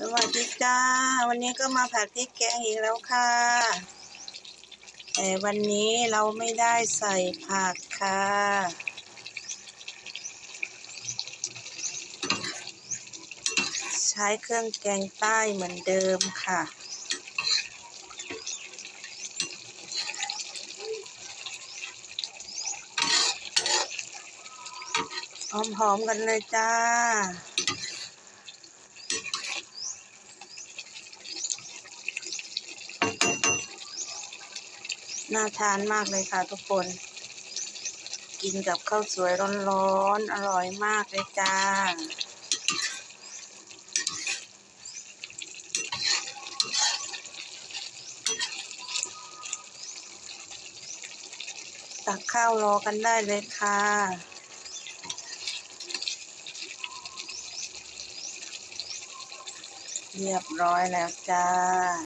สวัสดีจ้า วันนี้ก็มาผัดพริกแกงอีกแล้วค่ะ แต่วันนี้เราไม่ได้ใส่ผักค่ะ ใช้เครื่องแกงใต้เหมือนเดิมค่ะหอมๆกันเลยจ้า น่าทานมากเลยค่ะทุกคน กินกับข้าวสวยร้อนๆ อร่อยมากเลยจ้า ตักข้าวรอกันได้เลยค่ะเรียบร้อยแล้วจ้า